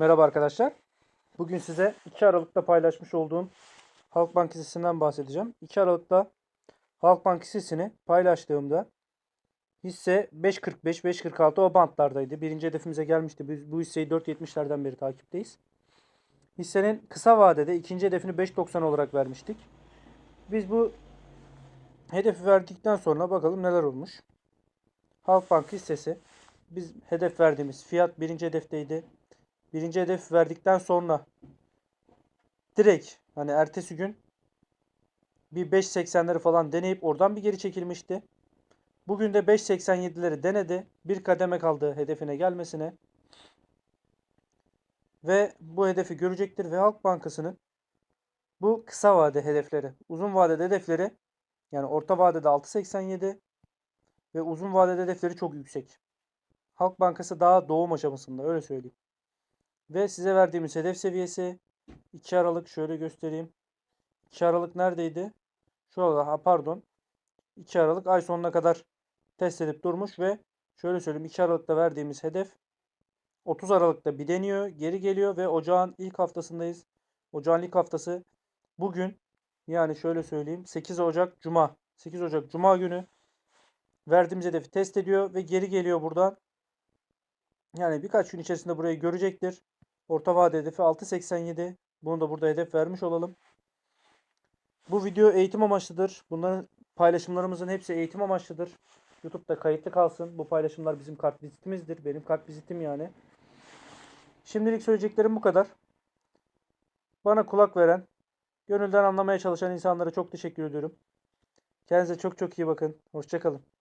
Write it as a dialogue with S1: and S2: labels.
S1: Merhaba arkadaşlar. Bugün size 2 Aralık'ta paylaşmış olduğum Halkbank hissesinden bahsedeceğim. 2 Aralık'ta Halkbank hissesini paylaştığımda hisse 5.45, 5.46 o bantlardaydı. Birinci hedefimize gelmişti. Biz bu hisseyi 4.70'lerden beri takipteyiz. Hissenin kısa vadede ikinci hedefini 5.90 olarak vermiştik. Biz bu hedefi verdikten sonra bakalım neler olmuş. Halkbank hissesi biz hedef verdiğimiz fiyat birinci hedefteydi. Birinci hedef verdikten sonra direkt hani ertesi gün bir 5.80'leri falan deneyip oradan bir geri çekilmişti. Bugün de 5.87'leri denedi. Bir kademe kaldı hedefine gelmesine. Ve bu hedefi görecektir ve Halk Bankası'nın bu kısa vade hedefleri, uzun vadede hedefleri yani orta vadede 6.87 ve uzun vadede hedefleri çok yüksek. Halk Bankası daha doğum aşamasında öyle söyleyeyim. Ve size verdiğimiz hedef seviyesi 2 Aralık şöyle göstereyim. 2 Aralık neredeydi? Şurada pardon. 2 Aralık ay sonuna kadar test edip durmuş ve şöyle söyleyeyim 2 Aralık'ta verdiğimiz hedef 30 Aralık'ta bir deniyor, geri geliyor ve ocağın ilk haftasındayız. Ocağın ilk haftası bugün yani şöyle söyleyeyim 8 Ocak Cuma. 8 Ocak Cuma günü verdiğimiz hedefi test ediyor ve geri geliyor buradan. Yani birkaç gün içerisinde burayı görecektir. Orta vade hedefi 6.87. Bunu da burada hedef vermiş olalım. Bu video eğitim amaçlıdır. Bunların paylaşımlarımızın hepsi eğitim amaçlıdır. YouTube'da kayıtlı kalsın. Bu paylaşımlar bizim kart vizitimizdir. Benim kart vizitim yani. Şimdilik söyleyeceklerim bu kadar. Bana kulak veren, gönülden anlamaya çalışan insanlara çok teşekkür ediyorum. Kendinize çok çok iyi bakın. Hoşçakalın.